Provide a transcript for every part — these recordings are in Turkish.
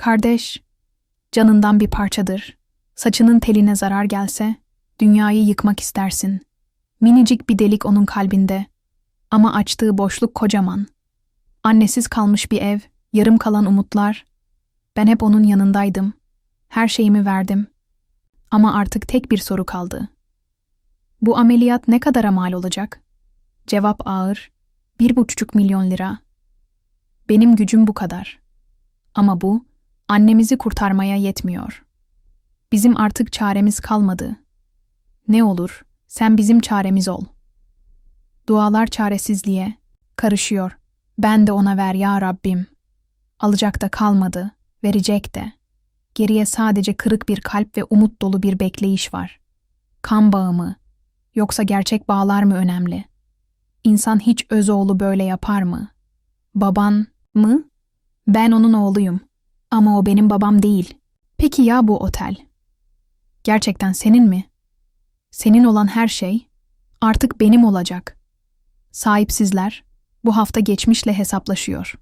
Kardeş, canından bir parçadır. Saçının teline zarar gelse, dünyayı yıkmak istersin. Minicik bir delik onun kalbinde. Ama açtığı boşluk kocaman. Annesiz kalmış bir ev, yarım kalan umutlar. Ben hep onun yanındaydım. Her şeyimi verdim. Ama artık tek bir soru kaldı. Bu ameliyat ne kadara mal olacak? Cevap ağır. Bir buçuk milyon lira. Benim gücüm bu kadar. Ama bu, annemizi kurtarmaya yetmiyor. Bizim artık çaremiz kalmadı. Ne olur, sen bizim çaremiz ol. Dualar çaresizliğe, karışıyor. Ben de ona ver ya Rabbim. Alacak da kalmadı, verecek de. Geriye sadece kırık bir kalp ve umut dolu bir bekleyiş var. Kan bağı mı? Yoksa gerçek bağlar mı önemli? İnsan hiç öz oğlu böyle yapar mı? Baban mı? Ben onun oğluyum. Ama o benim babam değil. Peki ya bu otel? Gerçekten senin mi? Senin olan her şey artık benim olacak. Sahipsizler bu hafta geçmişle hesaplaşıyor.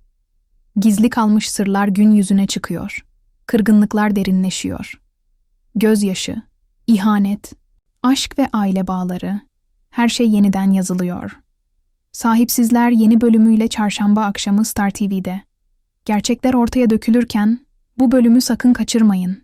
Gizli kalmış sırlar gün yüzüne çıkıyor. Kırgınlıklar derinleşiyor. Gözyaşı, ihanet, aşk ve aile bağları, her şey yeniden yazılıyor. Sahipsizler yeni bölümüyle çarşamba akşamı Star TV'de. Gerçekler ortaya dökülürken bu bölümü sakın kaçırmayın.